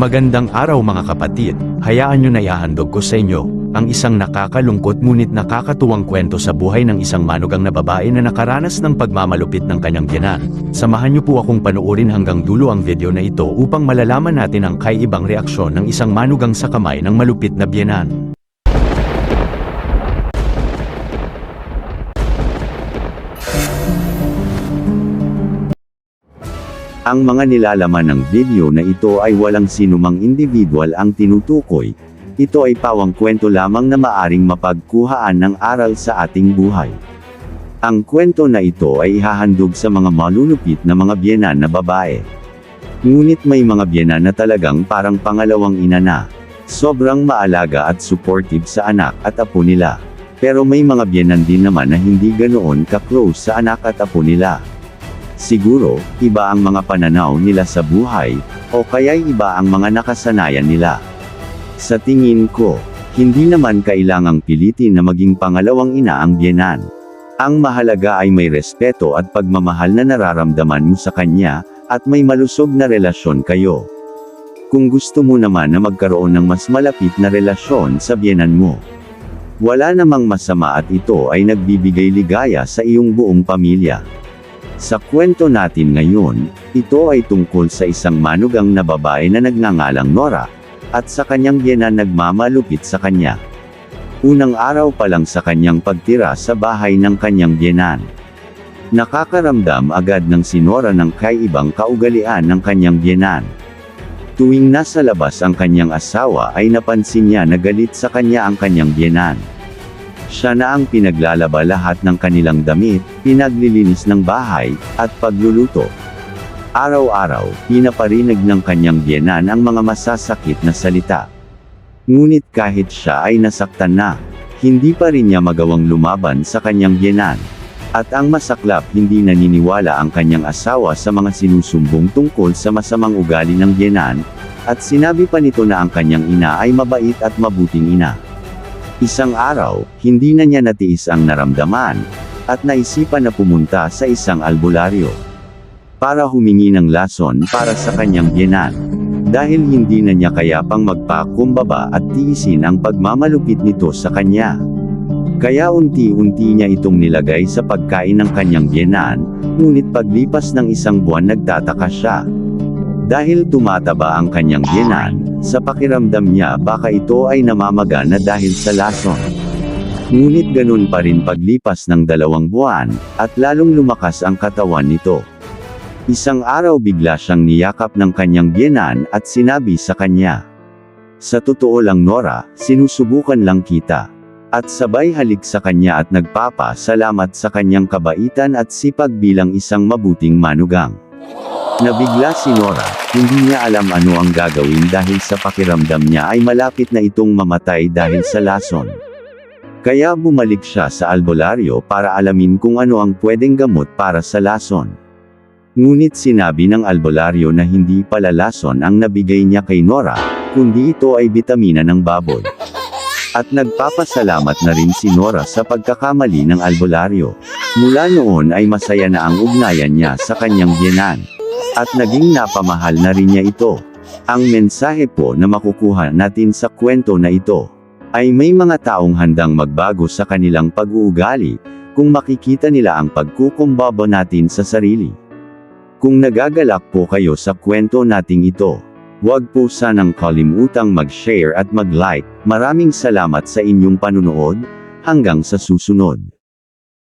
Magandang araw mga kapatid, hayaan nyo na ihahandog ko sa inyo, ang isang nakakalungkot ngunit nakakatuwang kwento sa buhay ng isang manugang na babae na nakaranas ng pagmamalupit ng kanyang biyanan. Samahan nyo po akong panoorin hanggang dulo ang video na ito upang malalaman natin ang kaibang reaksyon ng isang manugang sa kamay ng malupit na biyanan. Ang mga nilalaman ng video na ito ay walang sinumang individual ang tinutukoy. Ito ay pawang kwento lamang na maaring mapagkuhaan ng aral sa ating buhay. Ang kwento na ito ay ihahandog sa mga malulupit na mga biyenan na babae. Ngunit may mga biyenan na talagang parang pangalawang ina na. Sobrang maalaga at supportive sa anak at apo nila. Pero may mga biyenan din naman na hindi ganoon ka-close sa anak at apo nila. Siguro, iba ang mga pananaw nila sa buhay, o kaya'y iba ang mga nakasanayan nila. Sa tingin ko, hindi naman kailangang pilitin na maging pangalawang ina ang biyenan. Ang mahalaga ay may respeto at pagmamahal na nararamdaman mo sa kanya, at may malusog na relasyon kayo. Kung gusto mo naman na magkaroon ng mas malapit na relasyon sa biyenan mo. Wala namang masama at ito ay nagbibigay ligaya sa iyong buong pamilya. Sa kwento natin ngayon, ito ay tungkol sa isang manugang na babae na nagngangalang Nora, at sa kanyang biyenan nagmamalupit sa kanya. Unang araw pa lang sa kanyang pagtira sa bahay ng kanyang biyenan. Nakakaramdam agad ng si Nora ng kaibang kaugalian ng kanyang biyenan. Tuwing nasa labas ang kanyang asawa ay napansin niya na galit sa kanya ang kanyang biyenan. Siya na ang pinaglalaba lahat ng kanilang damit, pinaglilinis ng bahay, at pagluluto. Araw-araw, pinaparinig ng kanyang biyenan ang mga masasakit na salita. Ngunit kahit siya ay nasaktan na, hindi pa rin niya magawang lumaban sa kanyang biyenan. At ang masaklap hindi naniniwala ang kanyang asawa sa mga sinusumbong tungkol sa masamang ugali ng biyenan, at sinabi pa nito na ang kanyang ina ay mabait at mabuting ina. Isang araw, hindi na niya natiis ang naramdaman, at naisipan na pumunta sa isang albularyo. Para humingi ng lason para sa kanyang biyenan. Dahil hindi na niya kaya pang magpakumbaba at tiisin ang pagmamalupit nito sa kanya. Kaya unti-unti niya itong nilagay sa pagkain ng kanyang biyenan, ngunit paglipas ng isang buwan nagtataka siya. Dahil tumataba ang kanyang biyenan, sa pakiramdam niya baka ito ay namamaga na dahil sa lason. Ngunit ganun pa rin paglipas ng dalawang buwan, at lalong lumakas ang katawan nito. Isang araw bigla siyang niyakap ng kanyang biyenan at sinabi sa kanya. Sa totoo lang Nora, sinusubukan lang kita. At sabay halik sa kanya at nagpapa-salamat sa kanyang kabaitan at sipag bilang isang mabuting manugang. Nabigla si Nora, hindi niya alam ano ang gagawin dahil sa pakiramdam niya ay malapit na itong mamatay dahil sa lason. Kaya bumalik siya sa albularyo para alamin kung ano ang pwedeng gamot para sa lason. Ngunit sinabi ng albularyo na hindi pala lason ang nabigay niya kay Nora, kundi ito ay bitamina ng baboy. At nagpapasalamat na rin si Nora sa pagkakamali ng albularyo. Mula noon ay masaya na ang ugnayan niya sa kanyang biyenan. At naging napamahal na rin niya ito. Ang mensahe po na makukuha natin sa kwento na ito, ay may mga taong handang magbago sa kanilang pag-uugali, kung makikita nila ang pagkukumbaba natin sa sarili. Kung nagagalak po kayo sa kwento nating ito, Huwag po sanang kalimutang mag-share at mag-like. Maraming salamat sa inyong panunood. Hanggang sa susunod.